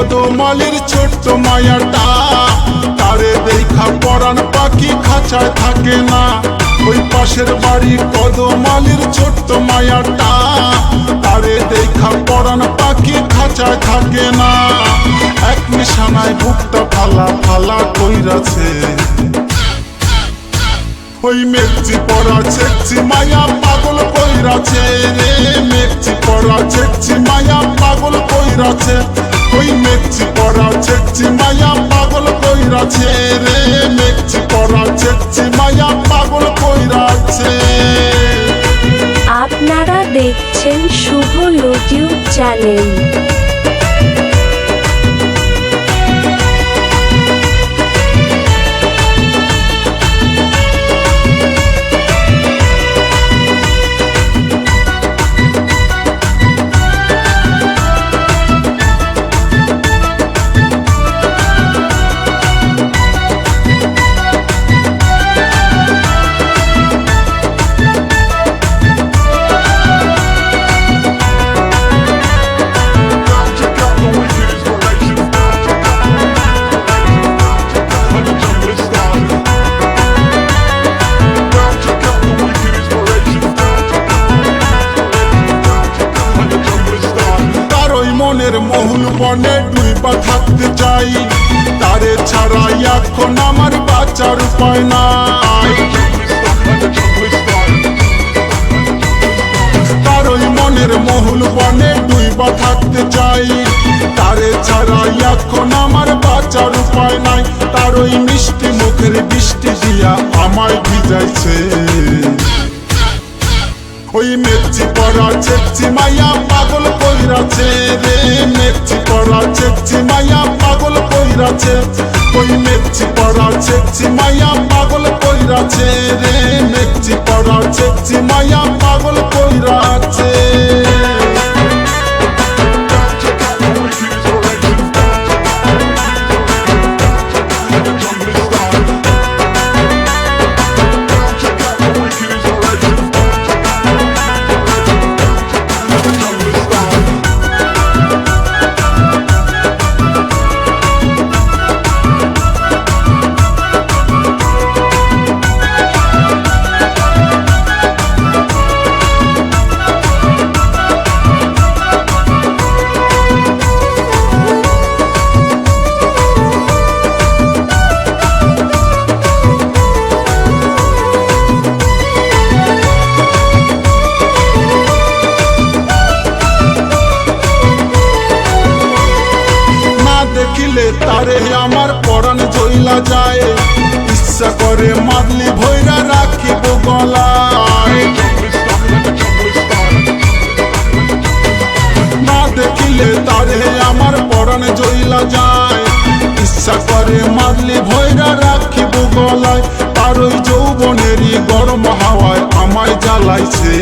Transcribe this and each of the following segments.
কদমালির ছোট্ট মায়াটা। তারে দেখা পরাণ পাখি খাঁচায় থাকে না। ওই পাশের বাড়ি কদমালির ছোট্ট মায়াটা। তারে দেখা পরাণ পাখি খাঁচায় থাকে না। এক নিশানায় বুকটা ফালা ফালা কইরাছে। ওই মেঘচি পড়া ছেকচি মায়া পাগল কইরাছে রে। মেঘচি পড়া ছেকচি মায়া পাগল কইরাছে। ওই মেঘচি পড়া চেকছি মায়া পাগল কইরাছে রে। মেঘচি পড়া চেকছি মায়া পাগল কইরাছে আপনারা দেখছেন শুভ ইউটিউব চ্যানেল মহুল বনে ডুইবা থাকতে চাই। তারে ছাড়া এখন আমার বাঁচার উপায় নাই. তার ওই মনের মহুল বনে ডুইবা থাকতে চাই। তারে ছাড়া এখন আমার বাঁচার উপায় নাই। তার ওই মিষ্টি মুখের বৃষ্টি দিয়া আমায় ভিজাইছে। ওই মেচি পড়া চেপচি মায়া পাগল কইরাছে রে। মেচি পড়া চেপচি মায়া পাগল কইরাছে ওই মেচি পড়া চেপচি মায়া পাগল কইরাছে রে। মেচি পড়া চেপচি মায়া দেখিলে তারে আমার পরাণ জইলা যায়। ইচ্ছা করে মাদলি ভৈরা রাখিব গলায়। না দেখিলে তারে আমার পরাণ জইলা যায়। ইচ্ছা করে মাদলি ভৈরা রাখিব গলায়। তার ওই যৌবনেরই গরম হাওয়ায় আমায় জ্বালাইছে।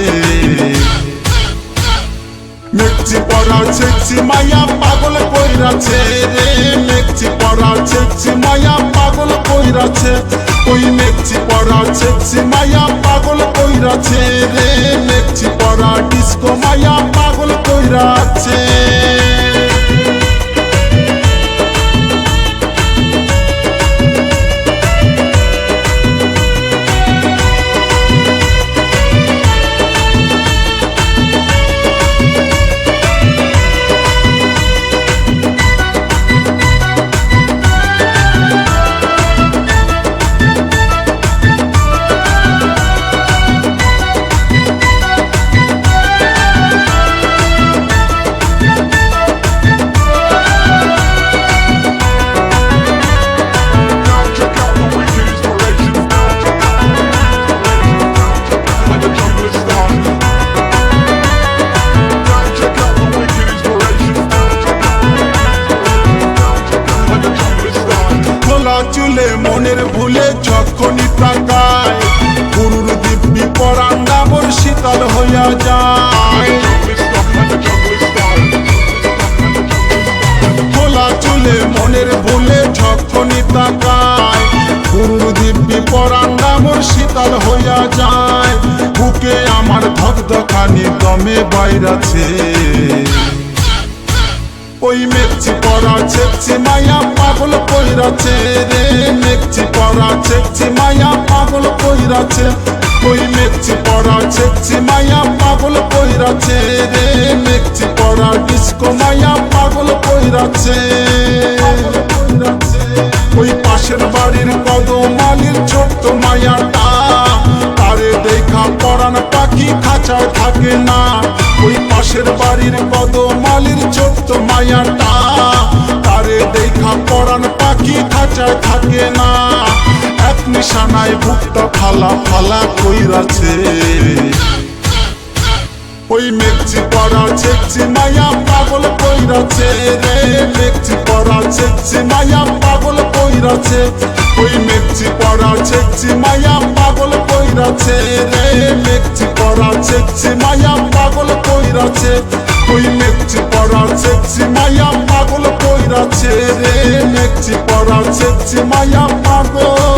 মেঘচি পড়া ছেকচি মায়া পাগল কইরাছে রে মেঘচি পড়া ছেকচি মায়া পাগল কইরাছে ওই মেঘচি পড়া ছেকচি মায়া পাগল কইরাছে রে মেঘচি পড়া ডিস্কো, মায়া পাগল কইরাছে আমার বাইরাছে। ওই মেঘছি পরা ছেকছি মায়া পাগল কইরাছে রে। মেঘছি পরা ছেকছি মায়া পাগল কইরাছে। ওই মেঘছি পরা ছেকছি মায়া পাগল কইরাছে রে। মেঘছি পরা ডিস্কো মায়া পাগল কইরাছে। ওই পাশের বাড়ির কদমালির ছোট্ট মায়াটা তারে দেখা পরান পাখি খাঁচায় থাকে না। ওই পাশের বাড়ির কদমালির ছোট্ট মায়াটা। তারে দেখা পরান পাখি খাঁচায় থাকে না। এক নিশানায় বুকটা ফালা ফালা কইরাছে। ওই মেঘছি পরা ছেকছি মায়া পাগল কইরাছে রে। মেঘছি পরা ছেকছি মায়া পাগল কইরাছে। ওই মেঘছি পরা ছেকছি মায়া পাগল কইরাছে রে মেঘছি পড়াছে ছেকছি মায়া পাগল কইরাছে। ওই মেঘছি পড়াছে ছেকছি মায়া পাগল কইরাছে রে মেঘছি পড়াছে ছেকছি মায়া পাগল।